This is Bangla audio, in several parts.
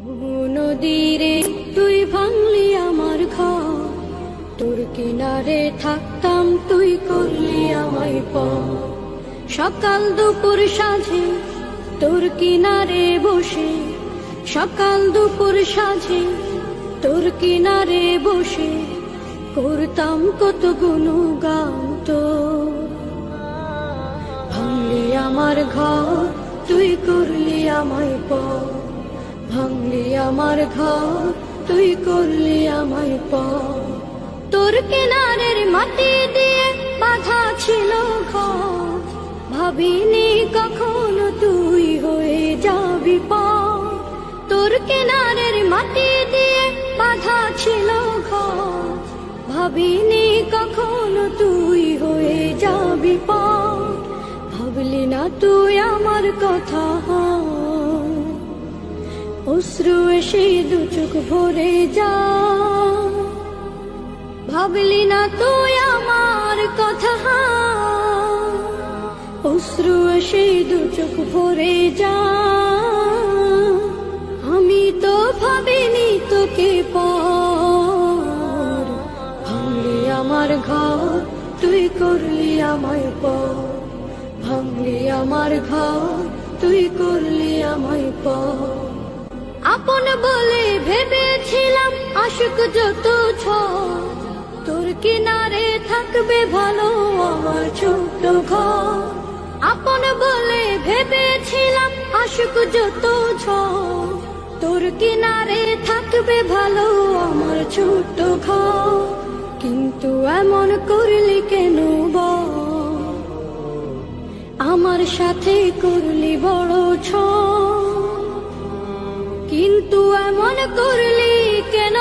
নদীরে তুই ভাঙলি আমার ঘর। তোর কিনারে থাকতাম তুই করলি আমায় প সকাল দুপুর সাঝে তোর কিনারে বসে। সকাল দুপুর সাঝে তোর কিনারে বসে। করতাম কত গুণগান তোর। ভাঙলি আমার ঘর, তুই করলি আমায় প ভাঙলি আমার ঘর, তুই করলি আমায় প তোর কিনারের মাটি দিয়ে বাধা ছিল ঘর। ভাবিনি কখনো তুই হয়ে যাবি প তোর কিনারের মাটি দিয়ে বাধা ছিল ঘর। ভাবিনি কখনো তুই হয়ে যাবি পা ভাবলি না তুই আমার কথা। অশ্রু এসে দু চোখ ভরে যা। ভাবলি না তুই আমার কথা। অশ্রু এসে দু চোখ ভরে যা। আমি তো ভাবিনি তোকে পর। ভাঙলি আমার ঘর, তুই করলি আমায় পর। ভাঙলি আমার ঘর, তুই করলি আমায় পর। আপন বলে ভেবেছিলাম আশুক যত ছ তোর কিনারে থাকবে ভালো আমার ছোট ঘর। আপন বলে ভেবেছিলাম আশুক যত ছ তোর কিনারে থাকবে ভালো আমার ছোট ঘর। কিন্তু এমন করলি কেন বল? আমার সাথে করলি বড় কিন্তু এমন করলি কেন?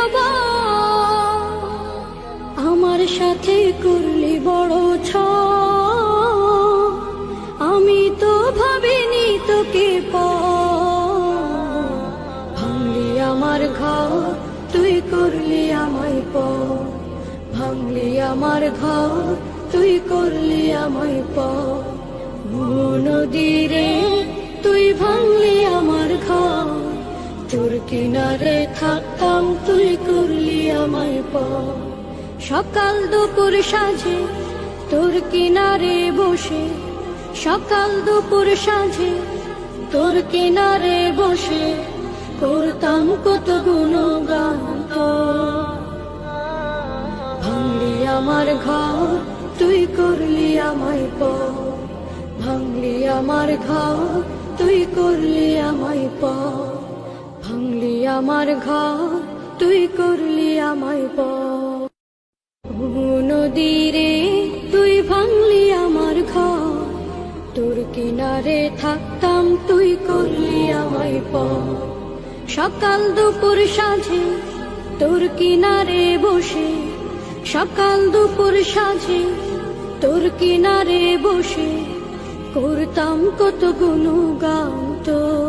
আমার সাথে করলি বড় ছ। আমি তো ভাবিনি তোকে ভাঙলি আমার ঘর তুই করলি আমায় প। ভাঙলি আমার ঘর তুই করলি আমায় প। নদীরে কিনারে থাকতাম তুই করলি আমায় প সকাল দুপুর সাজে তোর কিনারে বসে। সকাল দুপুর সাজে তোর কিনারে বসে করতাম কত গুণগান। ভাঙলি আমার ঘর, তুই করলি আমায় প ভাঙলি আমার ঘর, তুই করলি আমায় প ভাঙলি আমার ঘর, তুই করলি আমায় প নদীরে তুই ভাঙলি আমার ঘর, তোর কিনারে থাকতাম তুই করলি আমায় প সকাল দুপুর সাঝে তোর কিনারে বসে, সকাল দুপুর সাঝে তোর কিনারে বসে, করতাম কত গুণগান তোর ভাঙলি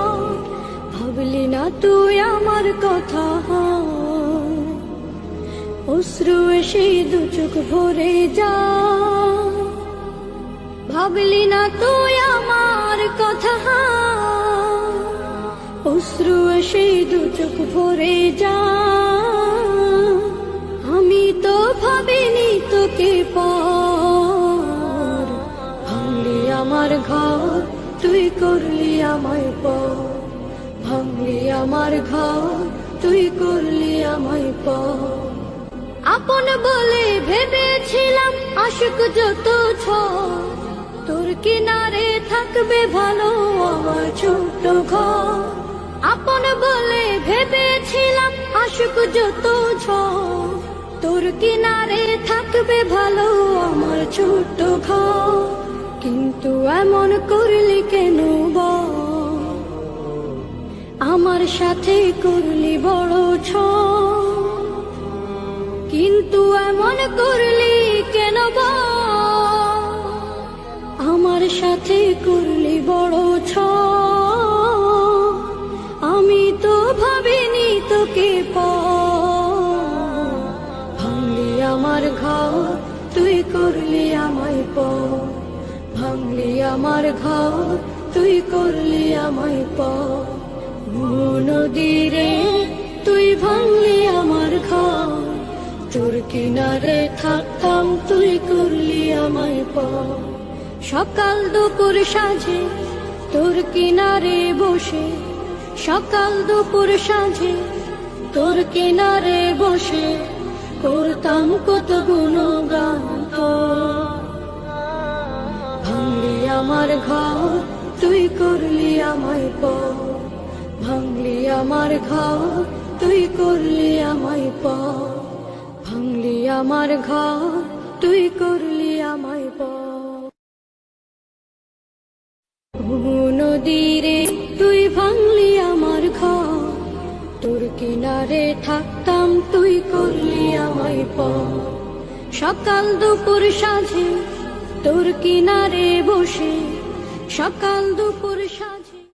ভাবলি না তুই আমার কথা। অশ্রু এসে দু চোখ ভরে যা। ভাবলি না তুই আমার কথা। অশ্রু এসে দু চোখ ভরে যা। আমি তো ভাবিনি তোকে পর। আমার ঘর, তুই করলি আমায় পর। ভাঙলি আমার ঘর, তুই করলি আমায় পর। আপন বলে ভেবেছিলাম আশুক যত ছ তোর কিনারে থাকবে ভালো আমার ছোট ঘর। আপন বলে ভেবেছিলাম আশুক যত ছ তোর কিনারে থাকবে ভালো আমার ছোট ঘর। কিন্তু এমন করলি আমার সাথে করলি বড় ছ কিন্তু এমন করলি কেন আমার সাথে করলি বড় ছ আমি তো ভাবিনি তোকে প। আমার ঘর, তুই করলি আমায় প। ভাঙলি আমার ঘর, তুই করলি আমায় প। নদীরে তুই ভাঙলি আমার ঘর। তোর কিনারে থাকতাম তুই করলি আমায় প সকাল দুপুর সাঁঝে তোর কিনারে বসে, সকাল দুপুর সাঁঝে তোর কিনারে বসে করতাম কত গুণগান। ভাঙলি আমার ঘর, তুই করলি আমায় প ভাঙলি আমার ঘর তুই করলি আমায় প ভাঙলি আমার ঘর তুই করলি আমায় প তুই ভাঙলি আমার ঘর তোর কিনারে থাকতাম তুই করলি আমায় প সকাল দুপুর সাঁঝে তোর কিনারে বসে, সকাল দুপুর সাঁঝে